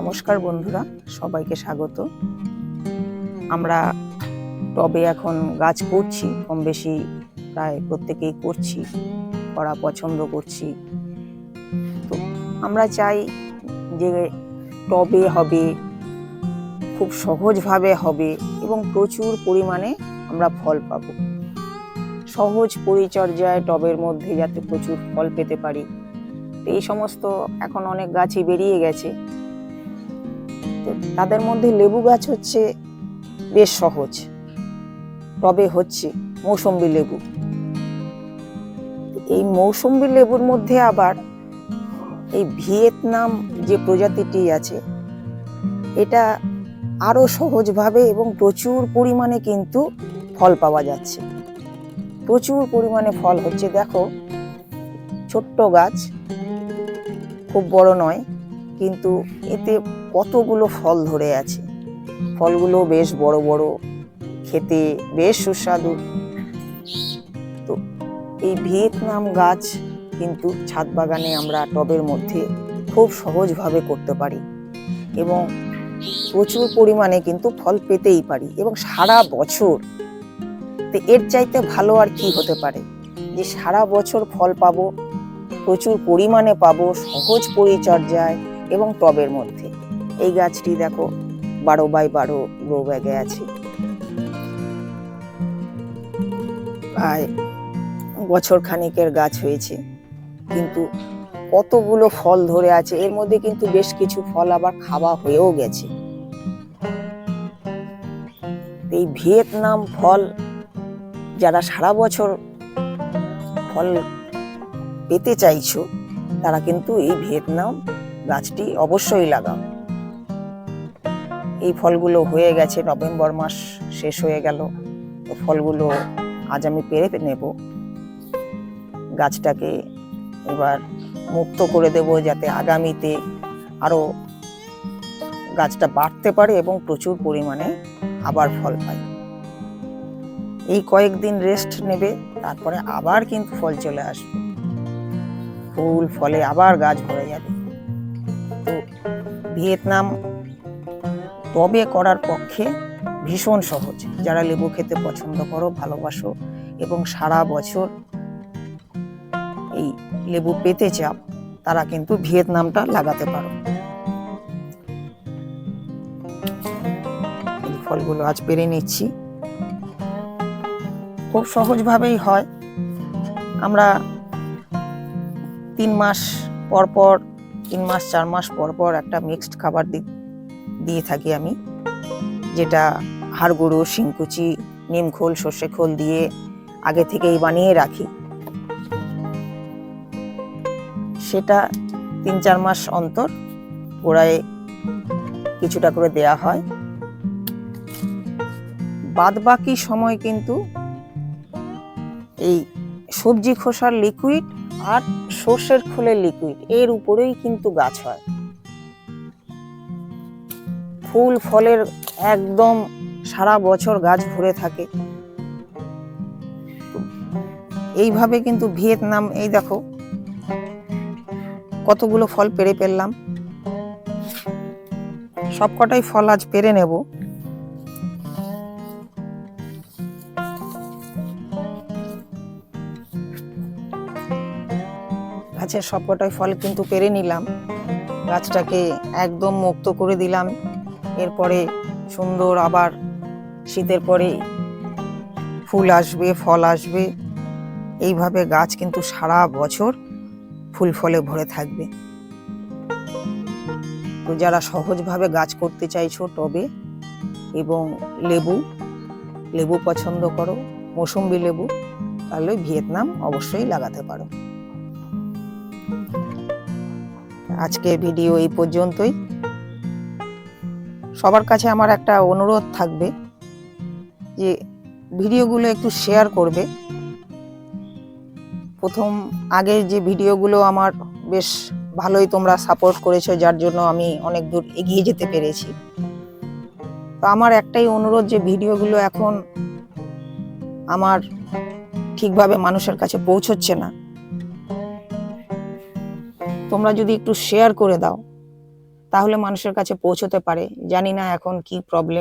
নমস্কার বন্ধুরা, সবাইকে স্বাগত। আমরা টবে এখন গাছ করছি কম বেশি প্রায় প্রত্যেকেই করছি করা পছন্দ করছি। তো আমরা চাই যে টবে হবে, খুব সহজভাবে হবে এবং প্রচুর পরিমাণে আমরা ফল পাবো। সহজ পরিচর্যায় টবের মধ্যে যাতে প্রচুর ফল পেতে পারি। এই সমস্ত এখন অনেক গাছই বেরিয়ে গেছে। তাদের মধ্যে লেবু গাছ হচ্ছে বেশ সহজ। টবে হচ্ছে মৌসম্বি লেবু। এই মৌসম্বি লেবুর মধ্যে আবার এই ভিয়েতনাম যে প্রজাতিটি আছে, এটা আরও সহজভাবে এবং প্রচুর পরিমাণে কিন্তু ফল পাওয়া যাচ্ছে। প্রচুর পরিমাণে ফল হচ্ছে, দেখো, ছোট্ট গাছ, খুব বড় নয়, কিন্তু এতে কতগুলো ফল ধরে আছে। ফলগুলো বেশ বড় বড়, খেতে বেশ সুস্বাদু। তো এই ভিয়েতনাম গাছ কিন্তু ছাদ বাগানে আমরা টবের মধ্যে খুব সহজভাবে করতে পারি এবং প্রচুর পরিমাণে কিন্তু ফল পেতেই পারি এবং সারা বছর। তো এর চাইতে ভালো আর কি হতে পারে? যে সারা বছর ফল পাবো, প্রচুর পরিমাণে পাবো, সহজ পরিচর্যায় এবং টবের মধ্যে। এই গাছটি দেখো, বারো বাই বারো গ্রো ব্যাগে আছে। প্রায় বছর খানিকের গাছ হয়েছে। কিন্তু কতগুলো ফল ধরে আছে, এর মধ্যে কিন্তু বেশ কিছু ফল আবার খাওয়া হয়েও গেছে। এই ভিয়েতনাম ফল, যারা সারা বছর ফল পেতে চাইছো, তারা কিন্তু এই ভিয়েতনাম গাছটি অবশ্যই লাগাও। এই ফলগুলো হয়ে গেছে, নভেম্বর মাস শেষ হয়ে গেল। তো ফলগুলো আজ আমি পেরে নেব। গাছটাকে এবার মুক্ত করে দেব যাতে আগামীতে আরও গাছটা বাড়তে পারে এবং প্রচুর পরিমাণে আবার ফল পায় এই কয়েকদিন রেস্ট নেবে, তারপরে আবার কিন্তু ফল চলে আসবে। ফুল, ফলে আবার গাছ ভরে যাবে। তো ভিয়েতনাম টবে করার পক্ষে ভীষণ সহজ। যারা লেবু খেতে পছন্দ করো, ভালোবাসো এবং সারা বছর এই লেবু পেতে চাও, তারা কিন্তু ভিয়েতনামটা লাগাতে পারো। এই ফলগুলো আজ পেরে নিচ্ছি। খুব সহজভাবেই হয়। আমরা তিন মাস পর পর, তিন মাস, চার মাস পর পর একটা মিক্সড খাবার দি- দিয়ে থাকি আমি, যেটা হাড় গুঁড়ো শিংকুচি নিম খোল সর্ষে খোল দিয়ে আগে থেকেই বানিয়ে রাখি। সেটা তিন চার মাস অন্তর গোড়ায় কিছুটা করে দেয়া হয়। বাদ বাকি সময় কিন্তু এই সবজি খোসার লিকুইড আর সর্ষের খোলের লিকুইড এর উপরেই কিন্তু গাছ হয়। ফুল ফলের একদম সারা বছর গাছ ভরে থাকে। এইভাবে কিন্তু ভিয়েতনাম, এই দেখো, কতগুলো ফল পেরে ফেললাম। সবকটাই ফল আজ পেরে নেব। গাছের সবকটাই ফল কিন্তু পেরে নিলাম। গাছটাকে একদম মুক্ত করে দিলাম। এরপরে সুন্দর আবার শীতের পরে ফুল আসবে, ফল আসবে। এইভাবে গাছ কিন্তু সারা বছর ফুল ফলে ভরে থাকবে। তো যারা সহজভাবে গাছ করতে চাইছো টবে এবং লেবু লেবু পছন্দ করো, মৌসুম্বি লেবু, তাহলে ভিয়েতনাম অবশ্যই লাগাতে পারো। আজকে ভিডিও এই পর্যন্তই। সবার কাছে আমার একটা অনুরোধ থাকবে যে ভিডিওগুলো একটু শেয়ার করবে। প্রথম আগে যে ভিডিওগুলো আমার বেশ ভালোই তোমরা সাপোর্ট করেছ, যার জন্য আমি অনেক দূর এগিয়ে যেতে পেরেছি। তো আমার একটাই অনুরোধ যে ভিডিওগুলো এখন আমার ঠিকভাবে মানুষের কাছে পৌঁছচ্ছে না। তোমরা যদি একটু শেয়ার করে দাও। তাহলে মানুষের কাছে পৌঁছতে পারে। জানি না এখন কি প্রবলেম